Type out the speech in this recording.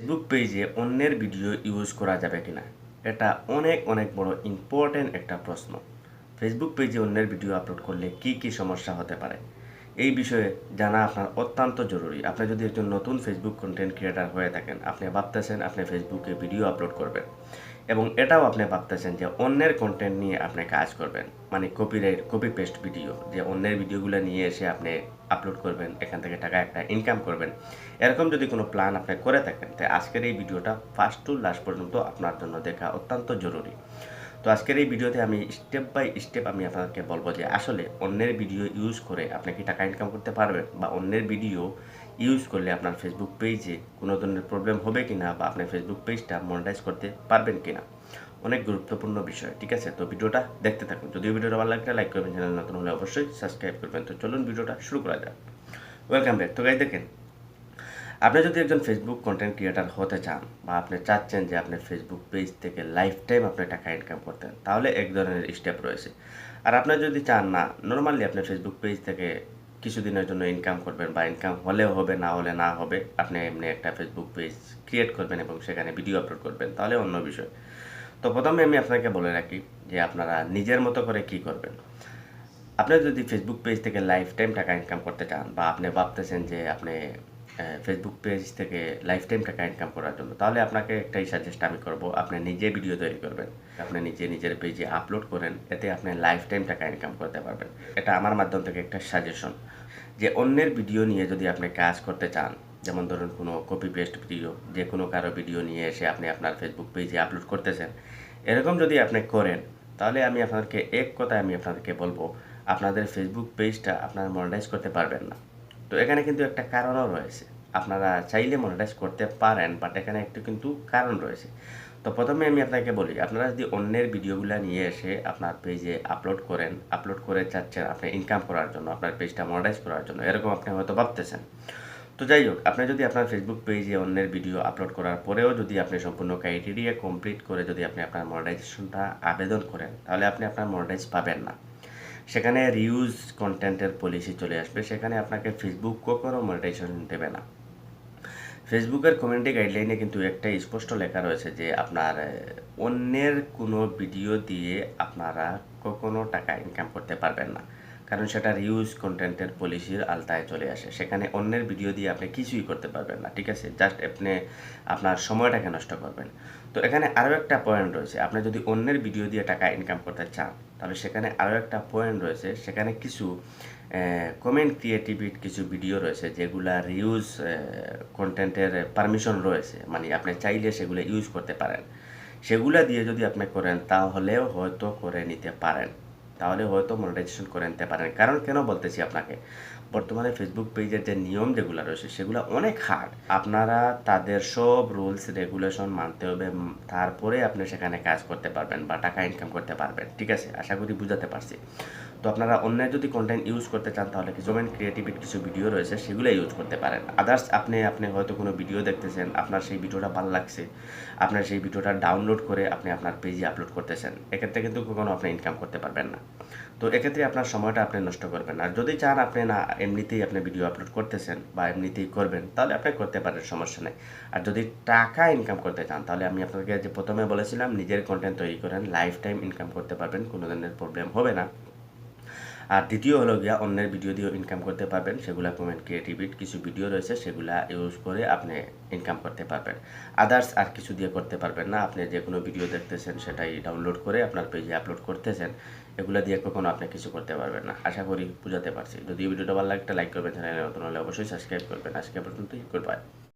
Facebook পেজে অন্যের video use করা যাবে কিনা? এটা অনেক অনেক বড় ইম্পর্টেন্ট একটা প্রশ্ন। ফেসবুক পেজে অন্যের ভিডিও আপলোড করলে কি কি সমস্যা হতে পারে? এই বিষয়ে জানা আপনার অত্যন্ত জরুরি। আপনি যদি একজন নতুন ফেসবুক কন্টেন্ট ক্রিয়েটার হয়ে থাকেন, আপনি ভাবতেছেন আপনি ফেসবুকে ভিডিও আপলোড করবেন এবং এটাও আপনি ভাবতেছেন যে অন্যের কন্টেন্ট নিয়ে আপনি কাজ করবেন মানে কপিরাইট কপি পেস্ট ভিডিও যে অন্যের ভিডিওগুলো নিয়ে এসে আপনি আপলোড করবেন, এখান থেকে টাকা একটা ইনকাম করবেন। এরকম যদি কোনো প্ল্যান আপনি করে থাকেন তাই আজকের এই ভিডিওটা ফার্স্ট টু লাস্ট পর্যন্ত আপনার জন্য দেখা অত্যন্ত জরুরি। তো আজকের এই ভিডিওতে আমি স্টেপ বাই স্টেপ আমি আপনাকে বলব যে আসলে অন্যের ভিডিও ইউজ করে আপনি কি টাকা ইনকাম করতে পারবেন বা অন্যের ভিডিও ইউজ করলে আপনার ফেসবুক পেজে কোনো ধরনের প্রবলেম হবে কি না বা আপনি ফেসবুক পেজটা মনিটাইজ করতে পারবেন কি না অনেক গুরুত্বপূর্ণ বিষয়, ঠিক আছে? তো ভিডিওটা দেখতে থাকুন। যদিও ভিডিওটা ভালো লাগলে লাইক করবেন চ্যানেল নতুন হলে অবশ্যই সাবস্ক্রাইব করবেন। তো চলুন ভিডিওটা শুরু করা যাক। ওয়েলকাম ব্যাক তো গাই দেখেন আপনি যদি একজন ফেসবুক কন্টেন্ট ক্রিয়েটার হতে চান বা আপনি চাচ্ছেন যে আপনি ফেসবুক পেজ থেকে লাইফ টাইম আপনি টাকা ইনকাম করতেন, তাহলে এক ধরনের স্টেপ রয়েছে। আর আপনি যদি চান না নর্মালি আপনি ফেসবুক পেজ থেকে কিছুদিনের জন্য ইনকাম করবেন বা ইনকাম হলেও হবে, না হলে না হবে, আপনি এমনি একটা ফেসবুক পেজ ক্রিয়েট করবেন এবং সেখানে ভিডিও আপলোড করবেন, তাহলে অন্য বিষয়। তো প্রথমে আমি আপনাকে বলে রাখি যে আপনারা নিজের মতো করে কি করবেন। আপনি যদি ফেসবুক পেজ থেকে লাইফ টাইম টাকা ইনকাম করতে চান বা আপনি ভাবতেছেন যে আপনি ফেসবুক পেজ থেকে লাইফ টাইম টাকা ইনকাম করার জন্য। তাহলে আপনাকে একটাই সাজেস্ট আমি করব, আপনি নিজে ভিডিও তৈরি করবেন। আপনি নিজে নিজের পেজে আপলোড করেন, এতে আপনি লাইফ টাইম টাকা ইনকাম করতে পারবেন। এটা আমার মাধ্যম থেকে একটা সাজেশন যে অন্যের ভিডিও নিয়ে যদি আপনি কাজ করতে চান, যেমন ধরুন কোনো কপি পেস্ট ভিডিও যে কোনো কারও ভিডিও নিয়ে এসে আপনি আপনার ফেসবুক পেজে আপলোড করতেছেন, এরকম যদি আপনি করেন, তাহলে আমি আপনাদেরকে এক কথায় আমি আপনাদেরকে বলব, আপনাদের ফেসবুক পেজটা আপনারা মনিটাইজ করতে পারবেন না। তো এখানে কিন্তু একটা কারণও রয়েছে। আপনারা চাইলে মনিটাইজ করতে পারেন বাট এখানে একটু কিন্তু কারণ রয়েছে। তো প্রথমে আমি আপনাকে বলি, আপনারা যদি অন্যের ভিডিওগুলো নিয়ে এসে আপনার পেজে আপলোড করেন আপলোড করে চাচ্ছেন আপনি ইনকাম করার জন্য, আপনার পেজটা মনিটাইজ করার জন্য, এরকম আপনি হয়তো ভাবতেছেন। তো যাই হোক, আপনি যদি আপনার ফেসবুক পেজে অন্যের ভিডিও আপলোড করার পরেও যদি আপনি সম্পূর্ণ ক্রাইটেরিয়া কমপ্লিট করে যদি আপনি আপনার মনিটাইজেশনটা আবেদন করেন, তাহলে আপনি আপনার মনিটাইজ পাবেন না। সেখানে রিউজ কন্টেন্টের পলিসি চলে আসবে। সেখানে আপনাকে ফেসবুক কখনো মনিটাইজেশন দেবে না। ফেসবুকের কমিউনিটি গাইডলাইনে কিন্তু একটাই স্পষ্ট লেখা রয়েছে যে, আপনার অন্যের কোনো ভিডিও দিয়ে আপনারা কখনো টাকা ইনকাম করতে পারবেন না। কারণ সেটা রিউজ কন্টেন্টের পলিসির আলতায় চলে আসে। সেখানে অন্যের ভিডিও দিয়ে আপনি কিছুই করতে পারবেন না, ঠিক আছে? জাস্ট আপনি আপনার সময়টাকে নষ্ট করবেন। তো এখানে আরও একটা পয়েন্ট রয়েছে। আপনি যদি অন্যের ভিডিও দিয়ে টাকা ইনকাম করতে চান, তাহলে সেখানে আরও একটা পয়েন্ট রয়েছে। সেখানে কিছু কমেন্ট ক্রিয়েটিভিট কিছু ভিডিও রয়েছে, যেগুলা রিউজ কন্টেন্টের পারমিশন রয়েছে। মানে আপনি চাইলে সেগুলো ইউজ করতে পারেন। সেগুলা দিয়ে যদি আপনি করেন, তাহলেও হয়তো করে নিতে পারেন। তাহলে হয়তো মনিটাইজেশন করে নিতে পারেন। কারণ কেন বলতেছি আপনাকে? বর্তমানে ফেসবুক পেজের যে নিয়ম যেগুলো রয়েছে, সেগুলো অনেক হার্ড আপনারা তাদের সব রুলস রেগুলেশন মানতে হবে তারপরে আপনি সেখানে কাজ করতে পারবেন বা টাকা ইনকাম করতে পারবেন, ঠিক আছে? আশা করি বুঝাতে পারছি। তো আপনারা অন্য যদি কন্টেন্ট ইউজ করতে চান, তাহলে কিছু মেন ক্রিয়েটিভিট কিছু ভিডিও রয়েছে সেগুলো ইউজ করতে পারেন। আদার্স আপনি আপনি হয়তো কোনো ভিডিও দেখতেছেন, আপনার সেই ভিডিওটা ভালো লাগছে, আপনার সেই ভিডিওটা ডাউনলোড করে আপনি আপনার পেজে আপলোড করতেছেন, এক্ষেত্রে কিন্তু কখনো আপনি ইনকাম করতে পারবেন না। তো এক্ষেত্রে আপনার সময়টা আপনি নষ্ট করবেন। আর যদি চান আপনি না এমনিতেই আপনি ভিডিও আপলোড করতেছেন বা এমনিতেই করবেন, তাহলে আপনি করতে পারেন, সমস্যা নেই। আর যদি টাকা ইনকাম করতে চান, তাহলে আমি আপনাকে যে প্রথমে বলেছিলাম, নিজের কন্টেন্ট তৈরি করেন লাইফ টাইম ইনকাম করতে পারবেন, কোনো ধরনের প্রবলেম হবে না। দ্বিতীয় হলো গিয়া অন্যের ভিডিও দিয়েও ইনকাম করতে পারবেন। সেগুলা কমেন্ট ক্রিয়েটিভিট কিছু ভিডিও রয়েছে, সেগুলা ইউজ করে আপনি ইনকাম করতে পারবেন। আদার্স আর কিছু দিয়ে করতে পারবেন না। আপনি যে কোনো ভিডিও দেখতেছেন, সেটাই ডাউনলোড করে আপনার পেজে আপলোড করতেছেন, এগুলা দিয়ে কখনো আপনি কিছু করতে পারবেন না। আশা করি বুঝাতে পারছি। যদি ভিডিওটা ভালো লাগে, একটা লাইক করবেন চ্যানেলে নতুন হলে অবশ্যই সাবস্ক্রাইব করবেন। আজকে পর্যন্তই গুড বাই